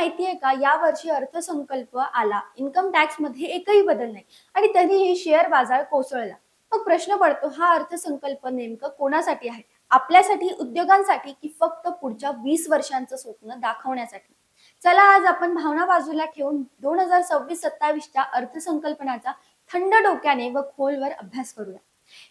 माहिती आहे का? या वर्षी अर्थसंकल्प आला. इन्कम टॅक्समध्ये एकही बदल नाही. आणि तरीही शेअर बाजार कोसळला. मग प्रश्न पडतो हा अर्थसंकल्प नेमकं कोणासाठी आहे? आपल्यासाठी उद्योगांसाठी की फक्त पुढच्या वीस वर्षांचं स्वप्न दाखवण्यासाठी? चला आज आपण भावना बाजूला ठेवून दोन हजार सव्वीस सत्तावीसच्या अर्थसंकल्पनाचा थंड डोक्याने व खोलवर अभ्यास करूया.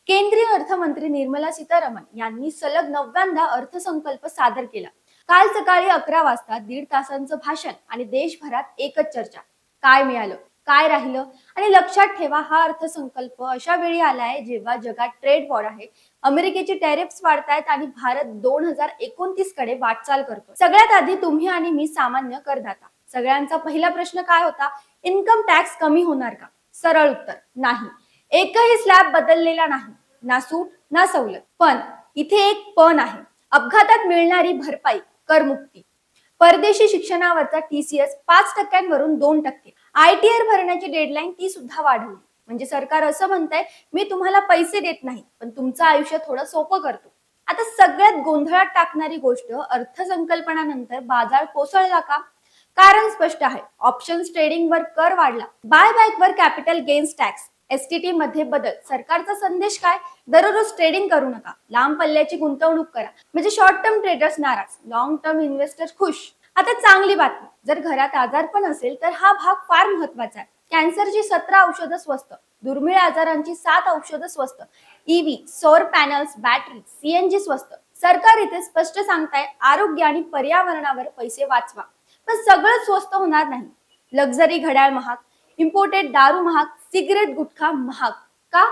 केंद्रीय अर्थमंत्री निर्मला सीतारामन यांनी सलग नव्यांदा अर्थसंकल्प सादर केला. काल सकाळी अकरा वाजता दीड तासांचं भाषण आणि देशभरात एकच चर्चा. काय मिळालं? काय राहिलं? आणि लक्षात ठेवा हा अर्थसंकल्प अशा वेळी आलाय जेव्हा जगात ट्रेड वॉर आहे. अमेरिकेचे टॅरिफ्स वाढतायत आणि भारत दोन हजार एकोणतीसकडे वाटचाल करतो सगळ्यात आधी तुम्ही आणि मी सामान्य करदाता. सगळ्यांचा पहिला प्रश्न काय होता? इन्कम टॅक्स कमी होणार का? सरळ उत्तर नाही. एकही स्लॅब बदललेला नाही. ना सूट ना सवलत. पण इथे एक पण आहे. अपघातात मिळणारी भरपाई करमुक्ती परदेशी शिक्षणावरचा टीसीएस पाच टक्क्यांवरून दोन टक्के. आयटीआर भरण्याची डेडलाईन ती सुद्धा वाढवली. म्हणजे सरकार असं म्हणतंय मी तुम्हाला पैसे देत नाही पण तुमचं आयुष्य थोडं सोपं करतो. आता सगळ्यात गोंधळात टाकणारी गोष्ट अर्थसंकल्पनानंतर बाजार कोसळला का? कारण स्पष्ट आहे ऑप्शन ट्रेडिंग वर कर वाढला. बाय बॅक वर कॅपिटल गेन्स टॅक्स एसटीटी मध्ये बदल. सरकारचा संदेश काय? दररोज ट्रेडिंग करू नका. लांब पल्ल्याची गुंतवणूक करा. म्हणजे शॉर्ट टर्म ट्रेडर्स नाराज. लॉंग टर्म इन्व्हेस्टर खुश. आता चांगली बातमी. जर घरात आजारपण असेल तर हा भाग फार महत्त्वाचा आहे. कॅन्सरची सतरा औषधं स्वस्त. दुर्मिळ आजारांची सात औषधं स्वस्त. ईव्ही सौर पॅनल्स बॅटरी सीएनजी स्वस्त. सरकार इथे स्पष्ट सांगताय आरोग्य आणि पर्यावरणावर पैसे वाचवा. पण सगळं स्वस्त होणार नाही. लक्झरी घड्याळ महाग. इम्पोर्टेड दारू महाग सिगरेट गुटखा महाग. का?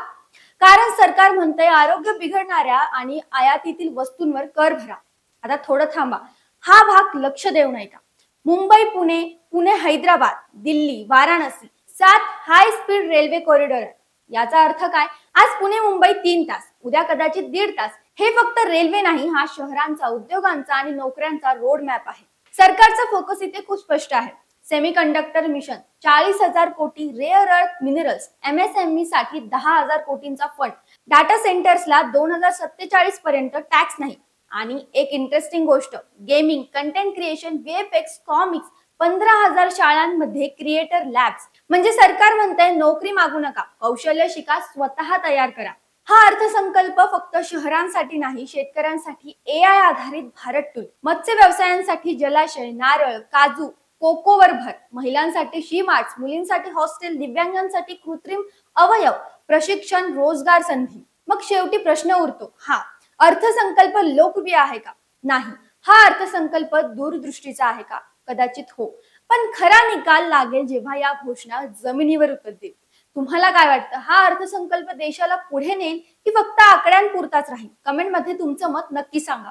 कारण सरकार म्हणतंय आरोग्य बिघडणाऱ्या आणि आयातीतील वस्तूंवर कर भरा. आता थोडं थांबा. हा भाग लक्ष देऊ नये का मुंबई पुणे पुणे हैदराबाद दिल्ली वाराणसी सात हाय स्पीड रेल्वे कॉरिडॉर याचा अर्थ काय? आज पुणे मुंबई तीन तास उद्या कदाचित दीड तास. हे फक्त रेल्वे नाही हा शहरांचा उद्योगांचा आणि नोकऱ्यांचा रोड मॅप आहे. सरकारचा फोकस इथे खूप स्पष्ट आहे. Semiconductor mission. चाळीस हजार कोटी रेअर अर्थ मिनरल्स एमएसएमई साठी दहा हजार कोटींचा फंड डाटा सेंटर्सला दोन हजार सत्तेचाळीस पर्यंत टॅक्स नाही. आणि एक इंटरेस्टिंग गोष्ट gaming content creation VFX comics पंधरा हजार शाळांमध्ये क्रिएटर लॅब्स म्हणजे सरकार म्हणतंय नोकरी मागू नका. कौशल्य शिका स्वतः तयार करा. हा अर्थसंकल्प फक्त शहरांसाठी नाही शेतकऱ्यांसाठी ए आय आधारित भारत टूल मत्स्य व्यवसायांसाठी जलाशय नारळ काजू कोकोवर भर. महिलांसाठी शी मार्च मुलींसाठी हॉस्टेल दिव्यांगांसाठी कृत्रिम अवयव प्रशिक्षण रोजगार संधी. मग शेवटी प्रश्न उरतो हा अर्थसंकल्प लोकप्रिय आहे का? नाही. हा अर्थसंकल्प दूरदृष्टीचा आहे का? कदाचित हो. पण खरा निकाल लागेल जेव्हा या घोषणा जमिनीवर उतरतील. तुम्हाला काय वाटतं? हा अर्थसंकल्प देशाला पुढे नेईल की फक्त आकड्यांपुरताच राहील? कमेंटमध्ये तुमचं मत नक्की सांगा.